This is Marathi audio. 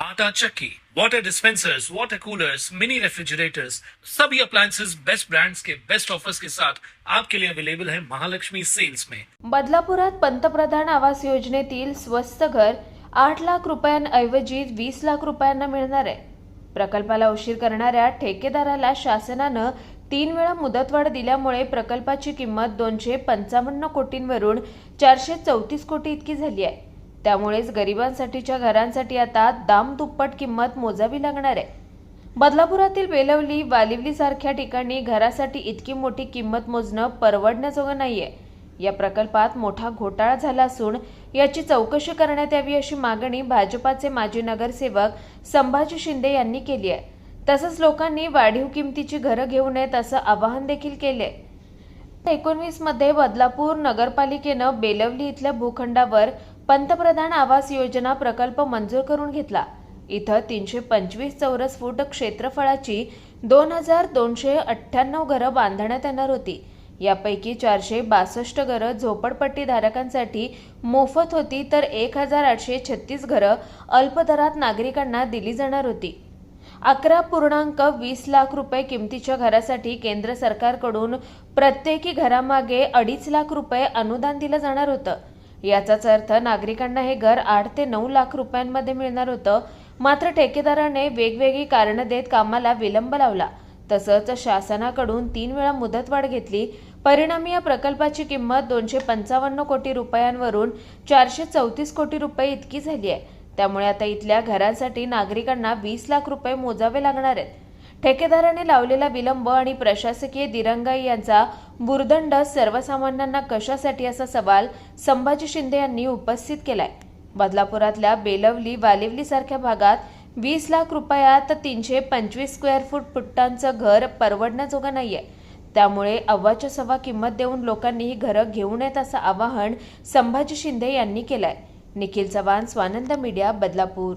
आटा चक्की, water dispensers water coolers mini refrigerators सभी अप्लायंसेस बेस्ट ब्रांड्स के बेस्ट ऑफर्स के साथ आपके लिए अवेलेबल है महालक्ष्मी सेल्स में। बदलापुरात पंतप्रधान आवास योजनेतील स्वस्त घर आठ लाख रुपयांऐवजी वीस लाख रुपयांना मिळणार आहे. प्रकल्पाला उशीर करणाऱ्या ठेकेदाराला शासनानं तीन वेळा मुदतवाढ दिल्यामुळे प्रकल्पाची किंमत दोनशे पंचावन्न कोटींवरून चारशे चौतीस कोटी इतकी झाली आहे. त्यामुळेच गरिबांसाठीच्या घरांसाठी आता दाम दुप्पट किंमत मोजावी लागणार आहे. बदलापुरातील बेलवली वालिवली सारख्या ठिकाणी घरासाठी इतकी मोठी किंमत मोजणं परवडण्याजोगं नाहीये. या प्रकल्पात मोठा घोटाळा झाला असून याची चौकशी करण्यात यावी अशी मागणी भाजपाचे माजी नगरसेवक संभाजी शिंदे यांनी केली आहे. तसंच लोकांनी वाढीव किमतीची घरं घेऊ नयेत असं आवाहन देखील केले एकोणवीसमध्ये बदलापूर नगरपालिकेनं बेलवली इथल्या भूखंडावर पंतप्रधान आवास योजना प्रकल्प मंजूर करून घेतला. इथं तीनशे पंचवीस चौरस फूट क्षेत्रफळाची दोन हजार दोनशे अठ्ठ्याण्णव घरं बांधण्यात येणार होती. यापैकी चारशे बासष्ट घरं झोपडपट्टीधारकांसाठी मोफत होती तर एक हजार आठशे छत्तीस घरं अल्पदरात नागरिकांना दिली जाणार होती. अकरा पूर्णांक वीस लाख रुपये किमतीच्या घरासाठी केंद्र सरकारकडून प्रत्येकी घरामागे अडीच लाख रुपये अनुदान दिलं जाणार होतं. याचाच अर्थ नागरिकांना हे घर आठ ते नऊ लाख रुपयांमध्ये मिळणार होतं. मात्र ठेकेदाराने वेगवेगळी कारणं देत कामाला विलंब लावला. तसंच शासनाकडून तीन वेळा मुदतवाढ घेतली. परिणामी या प्रकल्पाची किंमत दोनशे पंचावन्न कोटी रुपयांवरून चारशे चौतीस कोटी रुपये इतकी झाली आहे. त्यामुळे आता इथल्या घरांसाठी नागरिकांना वीस लाख रुपये मोजावे लागणार आहेत. ठेकेदाराने लावलेला विलंब आणि प्रशासकीय दिरंगाई यांचा बुरदंड सर्वसामान्यांना कशासाठी असा सवाल संभाजी शिंदे यांनी उपस्थित केलाय. बदलापुरातल्या बेलवली वालिवली सारख्या भागात वीस लाख रुपयात तीनशे पंचवीस स्क्वेअर फूट फुटांचं घर परवडण्याजोगं नाहीये. त्यामुळे अव्वाच्या सव्वा किंमत देऊन लोकांनी ही घरं घेऊ नयेत असं आवाहन संभाजी शिंदे यांनी केलंय. Nikhil Chavan Swanand media Badlapur.